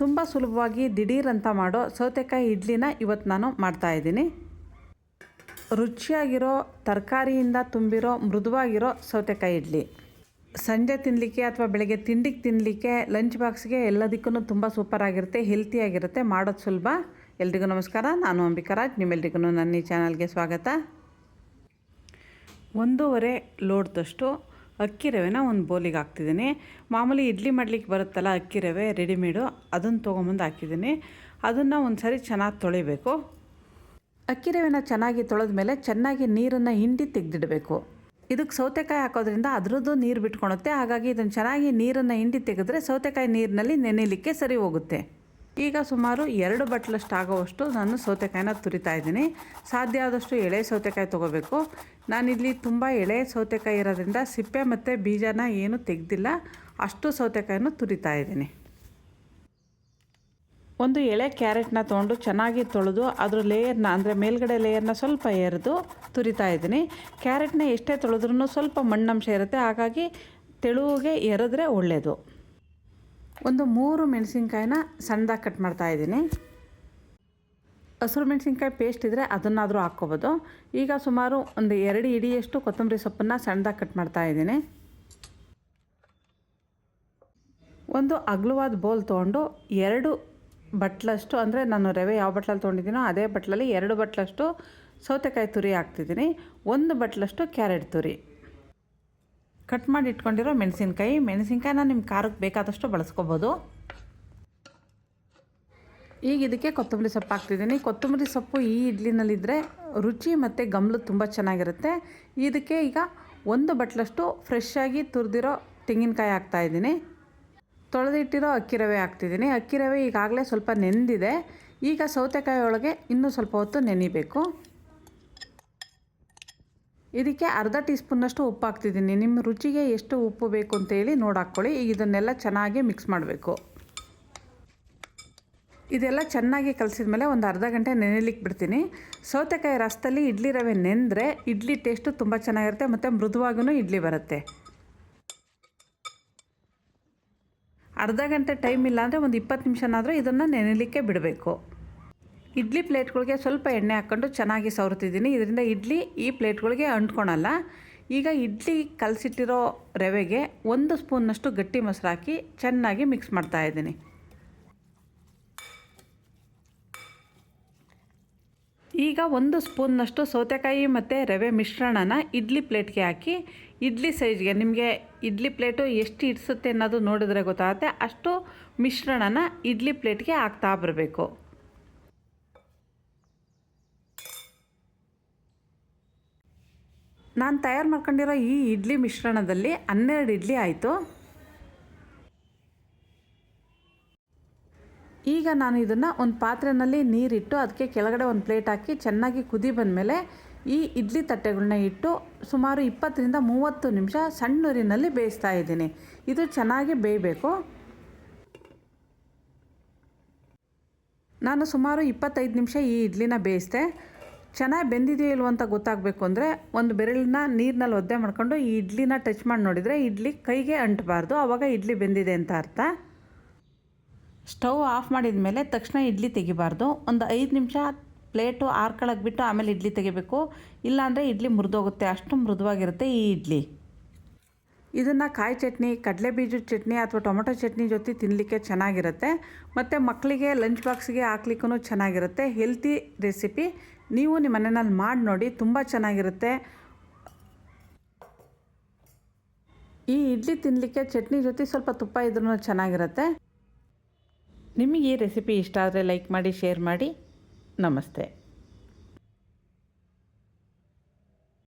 ತುಂಬ ಸುಲಭವಾಗಿ ದಿಢೀರಂತ ಮಾಡೋ ಸೌತೆಕಾಯಿ ಇಡ್ಲಿನ ಇವತ್ತು ನಾನು ಮಾಡ್ತಾಯಿದ್ದೀನಿ ರುಚಿಯಾಗಿರೋ, ತರಕಾರಿಯಿಂದ ತುಂಬಿರೋ, ಮೃದುವಾಗಿರೋ ಸೌತೆಕಾಯಿ ಇಡ್ಲಿ. ಸಂಜೆ ತಿನ್ನಲಿಕ್ಕೆ ಅಥವಾ ಬೆಳಗ್ಗೆ ತಿಂಡಿಗೆ ತಿನ್ನಲಿಕ್ಕೆ ಲಂಚ್ ಬಾಕ್ಸ್ಗೆ ಎಲ್ಲದಕ್ಕೂ ತುಂಬ ಸೂಪರಾಗಿರುತ್ತೆ ಹೆಲ್ತಿಯಾಗಿರುತ್ತೆ ಮಾಡೋದು ಸುಲಭ. ಎಲ್ರಿಗೂ ನಮಸ್ಕಾರ, ನಾನು ಅಂಬಿಕಾ ರಾಜ್. ನಿಮ್ಮೆಲ್ರಿಗೂ ನನ್ನ ಈ ಚಾನಲ್ಗೆ ಸ್ವಾಗತ. ಒಂದೂವರೆ ಲೋಡ್ದಷ್ಟು ಅಕ್ಕಿ ರವೆನ ಒಂದು ಬೌಲಿಗೆ ಹಾಕ್ತಿದ್ದೀನಿ. ಮಾಮೂಲಿ ಇಡ್ಲಿ ಮಾಡ್ಲಿಕ್ಕೆ ಬರುತ್ತಲ್ಲ ಅಕ್ಕಿ ರವೆ, ರೆಡಿಮೇಡು, ಅದನ್ನು ತೊಗೊಂಬಂದು ಹಾಕಿದ್ದೀನಿ. ಅದನ್ನು ಒಂದು ಸರಿ ಚೆನ್ನಾಗಿ ತೊಳಿಬೇಕು. ಅಕ್ಕಿ ರವೆನ ಚೆನ್ನಾಗಿ ತೊಳೆದ ಮೇಲೆ ಚೆನ್ನಾಗಿ ನೀರನ್ನು ಹಿಂಡಿ ತೆಗೆದಿಡಬೇಕು. ಇದಕ್ಕೆ ಸೌತೆಕಾಯಿ ಹಾಕೋದ್ರಿಂದ ಅದರದ್ದು ನೀರು ಬಿಟ್ಕೊಳುತ್ತೆ. ಹಾಗಾಗಿ ಇದನ್ನು ಚೆನ್ನಾಗಿ ನೀರನ್ನು ಹಿಂಡಿ ತೆಗೆದ್ರೆ ಸೌತೆಕಾಯಿ ನೀರಿನಲ್ಲಿ ನೆನೆಯಲಿಕ್ಕೆ ಸರಿ ಹೋಗುತ್ತೆ. ಈಗ ಸುಮಾರು ಎರಡು ಬಟ್ಲಷ್ಟು ಆಗೋವಷ್ಟು ನಾನು ಸೌತೆಕಾಯಿನ ತುರಿತಾ ಇದ್ದೀನಿ. ಸಾಧ್ಯ ಆದಷ್ಟು ಎಳೆ ಸೌತೆಕಾಯಿ ತೊಗೋಬೇಕು. ನಾನಿಲ್ಲಿ ತುಂಬ ಎಳೆ ಸೌತೆಕಾಯಿ ಇರೋದ್ರಿಂದ ಸಿಪ್ಪೆ ಮತ್ತು ಬೀಜನ ಏನು ತೆಗೆದಿಲ್ಲ. ಅಷ್ಟು ಸೌತೆಕಾಯಿನೂ ತುರಿತಾ ಇದ್ದೀನಿ. ಒಂದು ಎಳೆ ಕ್ಯಾರೆಟ್ನ ತೊಗೊಂಡು ಚೆನ್ನಾಗಿ ತೊಳೆದು ಅದ್ರ ಲೇಯರ್ನ ಅಂದರೆ ಮೇಲ್ಗಡೆ ಲೇಯರ್ನ ಸ್ವಲ್ಪ ಎರೆದು ತುರಿತಾ ಇದ್ದೀನಿ. ಕ್ಯಾರೆಟ್ನ ಎಷ್ಟೇ ತೊಳೆದ್ರೂ ಸ್ವಲ್ಪ ಮಣ್ಣಂಶ ಇರುತ್ತೆ. ಹಾಗಾಗಿ ತೆಳುವಿಗೆ ಎರೆದ್ರೆ ಒಳ್ಳೆಯದು ಒಂದು ಮೂರು ಮೆಣಸಿನ್ಕಾಯಿನ ಸಣ್ಣದಾಗಿ ಕಟ್ ಮಾಡ್ತಾ ಇದ್ದೀನಿ. ಹಸಿರು ಮೆಣಸಿನ್ಕಾಯಿ ಪೇಸ್ಟ್ ಇದ್ದರೆ ಅದನ್ನಾದರೂ ಹಾಕ್ಕೋಬೋದು. ಈಗ ಸುಮಾರು ಒಂದು ಎರಡು ಇಡಿಯಷ್ಟು ಕೊತ್ತಂಬರಿ ಸೊಪ್ಪನ್ನು ಸಣ್ಣದಾಗಿ ಕಟ್ ಮಾಡ್ತಾ ಇದ್ದೀನಿ. ಒಂದು ಅಗಲವಾದ ಬೋಲ್ ತೊಗೊಂಡು ಎರಡು ಬಟ್ಲಷ್ಟು, ಅಂದರೆ ನಾನು ರವೆ ಯಾವ ಬಟ್ಲಲ್ಲಿ ತೊಗೊಂಡಿದ್ದೀನೋ ಅದೇ ಬಟ್ಲಲ್ಲಿ ಎರಡು ಬಟ್ಲಷ್ಟು ಸೌತೆಕಾಯಿ ತುರಿ ಹಾಕ್ತಿದ್ದೀನಿ. ಒಂದು ಬಟ್ಲಷ್ಟು ಕ್ಯಾರೆಟ್ ತುರಿ. ಕಟ್ ಮಾಡಿ ಇಟ್ಕೊಂಡಿರೋ ಮೆಣಸಿನ್ಕಾಯಿ. ಮೆಣಸಿನ್ಕಾಯಿನ ನಿಮ್ಮ ಖಾರಕ್ಕೆ ಬೇಕಾದಷ್ಟು ಬಳಸ್ಕೋಬೋದು. ಈಗ ಇದಕ್ಕೆ ಕೊತ್ತಂಬರಿ ಸೊಪ್ಪು ಹಾಕ್ತಿದ್ದೀನಿ. ಕೊತ್ತಂಬರಿ ಸೊಪ್ಪು ಈ ಇಡ್ಲಿನಲ್ಲಿದ್ದರೆ ರುಚಿ ಮತ್ತು ಗಮ್ಲು ತುಂಬ ಚೆನ್ನಾಗಿರುತ್ತೆ. ಇದಕ್ಕೆ ಈಗ ಒಂದು ಬಟ್ಲಷ್ಟು ಫ್ರೆಶ್ ಆಗಿ ತುರಿದಿರೋ ತೆಂಗಿನಕಾಯಿ ಹಾಕ್ತಾಯಿದ್ದೀನಿ ತೊಳೆದಿಟ್ಟಿರೋ ಅಕ್ಕಿ ರವೆ ಹಾಕ್ತಿದ್ದೀನಿ. ಅಕ್ಕಿ ರವೆ ಈಗಾಗಲೇ ಸ್ವಲ್ಪ ನೆಂದಿದೆ. ಈಗ ಸೌತೆಕಾಯಿ ಒಳಗೆ ಇನ್ನೂ ಸ್ವಲ್ಪ ಹೊತ್ತು ನೆನಿಬೇಕು. ಇದಕ್ಕೆ ಅರ್ಧ ಟೀ ಸ್ಪೂನ್ನಷ್ಟು ಉಪ್ಪು ಹಾಕ್ತಿದ್ದೀನಿ ನಿಮ್ಮ ರುಚಿಗೆ ಎಷ್ಟು ಉಪ್ಪು ಬೇಕು ಅಂತೇಳಿ ನೋಡಿ ಹಾಕ್ಕೊಳ್ಳಿ. ಈಗ ಇದನ್ನೆಲ್ಲ ಚೆನ್ನಾಗಿ ಮಿಕ್ಸ್ ಮಾಡಬೇಕು. ಇದೆಲ್ಲ ಚೆನ್ನಾಗಿ ಕಲಸಿದ ಮೇಲೆ ಒಂದು ಅರ್ಧ ಗಂಟೆ ನೆನೆಲಿಕ್ಕೆ ಬಿಡ್ತೀನಿ. ಸೌತೆಕಾಯಿ ರಸದಲ್ಲಿ ಇಡ್ಲಿ ರವೆ ನೆಂದರೆ ಇಡ್ಲಿ ಟೇಸ್ಟು ತುಂಬ ಚೆನ್ನಾಗಿರುತ್ತೆ ಮತ್ತು ಮೃದುವಾಗೂ ಇಡ್ಲಿ ಬರುತ್ತೆ. ಅರ್ಧ ಗಂಟೆ ಟೈಮ್ ಇಲ್ಲ ಅಂದರೆ ಒಂದು ಇಪ್ಪತ್ತು ನಿಮಿಷನಾದರೂ ಇದನ್ನು ನೆನೆಲಿಕ್ಕೆ ಬಿಡಬೇಕು. ಇಡ್ಲಿ ಪ್ಲೇಟ್ಗಳಿಗೆ ಸ್ವಲ್ಪ ಎಣ್ಣೆ ಹಾಕ್ಕೊಂಡು ಚೆನ್ನಾಗಿ ಸವರ್ತಿದ್ದೀನಿ ಇದರಿಂದ ಇಡ್ಲಿ ಈ ಪ್ಲೇಟ್ಗಳಿಗೆ ಅಂಟ್ಕೊಳಲ್ಲ. ಈಗ ಇಡ್ಲಿ ಕಲಸಿಟ್ಟಿರೋ ರವೆಗೆ ಒಂದು ಸ್ಪೂನ್ನಷ್ಟು ಗಟ್ಟಿ ಮೊಸರು ಹಾಕಿ ಚೆನ್ನಾಗಿ ಮಿಕ್ಸ್ ಮಾಡ್ತಾ ಇದ್ದೀನಿ. ಈಗ ಒಂದು ಸ್ಪೂನ್ನಷ್ಟು ಸೌತೆಕಾಯಿ ಮತ್ತು ರವೆ ಮಿಶ್ರಣನ ಇಡ್ಲಿ ಪ್ಲೇಟ್ಗೆ ಹಾಕಿ, ಇಡ್ಲಿ ಸೈಜ್ಗೆ ನಿಮಗೆ ಇಡ್ಲಿ ಪ್ಲೇಟು ಎಷ್ಟು ಇಡಿಸುತ್ತೆ ಅನ್ನೋದು ನೋಡಿದ್ರೆ ಗೊತ್ತಾಗುತ್ತೆ. ಅಷ್ಟು ಮಿಶ್ರಣನ ಇಡ್ಲಿ ಪ್ಲೇಟ್ಗೆ ಹಾಕ್ತಾ ಬರಬೇಕು. ನಾನು ತಯಾರು ಮಾಡ್ಕೊಂಡಿರೋ ಈ ಇಡ್ಲಿ ಮಿಶ್ರಣದಲ್ಲಿ ಹನ್ನೆರಡು ಇಡ್ಲಿ ಆಯಿತು. ಈಗ ನಾನು ಇದನ್ನು ಒಂದು ಪಾತ್ರೆಯಲ್ಲಿ ನೀರಿಟ್ಟು ಅದಕ್ಕೆ ಕೆಳಗಡೆ ಒಂದು ಪ್ಲೇಟ್ ಹಾಕಿ ಚೆನ್ನಾಗಿ ಕುದಿ ಬಂದಮೇಲೆ ಈ ಇಡ್ಲಿ ತಟ್ಟೆಗಳನ್ನ ಇಟ್ಟು ಸುಮಾರು ಇಪ್ಪತ್ತರಿಂದ ಮೂವತ್ತು ನಿಮಿಷ ಸಣ್ಣೂರಿನಲ್ಲಿ ಬೇಯಿಸ್ತಾ ಇದ್ದೀನಿ. ಇದು ಚೆನ್ನಾಗಿ ಬೇಯಬೇಕು. ನಾನು ಸುಮಾರು ಇಪ್ಪತ್ತೈದು ನಿಮಿಷ ಈ ಇಡ್ಲಿನ ಬೇಯಿಸಿದೆ. ಚೆನ್ನಾಗಿ ಬೆಂದಿದೆಯೋ ಇಲ್ವೋ ಅಂತ ಗೊತ್ತಾಗಬೇಕು ಅಂದರೆ ಒಂದು ಬೆರಳನ್ನ ನೀರಿನಲ್ಲಿ ಒದ್ದೆ ಮಾಡ್ಕೊಂಡು ಈ ಇಡ್ಲಿನ ಟಚ್ ಮಾಡಿ ನೋಡಿದರೆ ಇಡ್ಲಿ ಕೈಗೆ ಅಂಟಬಾರ್ದು ಆವಾಗ ಇಡ್ಲಿ ಬೆಂದಿದೆ ಅಂತ ಅರ್ಥ. ಸ್ಟವ್ ಆಫ್ ಮಾಡಿದ ಮೇಲೆ ತಕ್ಷಣ ಇಡ್ಲಿ ತೆಗಿಬಾರ್ದು. ಒಂದು ಐದು ನಿಮಿಷ ಪ್ಲೇಟು ಆರ್ಕೊಳಕ್ಕೆ ಬಿಟ್ಟು ಆಮೇಲೆ ಇಡ್ಲಿ ತೆಗಿಬೇಕು. ಇಲ್ಲಾಂದರೆ ಇಡ್ಲಿ ಮುರಿದೋಗುತ್ತೆ, ಅಷ್ಟು ಮೃದುವಾಗಿರುತ್ತೆ ಈ ಇಡ್ಲಿ. ಇದನ್ನು ಕಾಯಿ ಚಟ್ನಿ ಕಡಲೆ ಬೀಜದ ಚಟ್ನಿ ಅಥವಾ ಟೊಮೊಟೊ ಚಟ್ನಿ ಜೊತೆ ತಿನ್ನಲಿಕ್ಕೆ ಚೆನ್ನಾಗಿರುತ್ತೆ. ಮತ್ತು ಮಕ್ಕಳಿಗೆ ಲಂಚ್ ಬಾಕ್ಸ್ಗೆ ಹಾಕ್ಲಿಕ್ಕೂ ಚೆನ್ನಾಗಿರುತ್ತೆ. ಹೆಲ್ತಿ ರೆಸಿಪಿ ನೀವು ನಿಮ್ಮ ಮನೆಯಲ್ಲಿ ಮಾಡಿ ನೋಡಿ, ತುಂಬ ಚೆನ್ನಾಗಿರುತ್ತೆ. ಈ ಇಡ್ಲಿ ತಿನ್ನಲಿಕ್ಕೆ ಚಟ್ನಿ ಜೊತೆ ಸ್ವಲ್ಪ ತುಪ್ಪ ಇದ್ರೂ ಚೆನ್ನಾಗಿರುತ್ತೆ. ನಿಮಗೆ ಈ ರೆಸಿಪಿ ಇಷ್ಟ ಆದರೆ ಲೈಕ್ ಮಾಡಿ, ಶೇರ್ ಮಾಡಿ. ನಮಸ್ತೆ.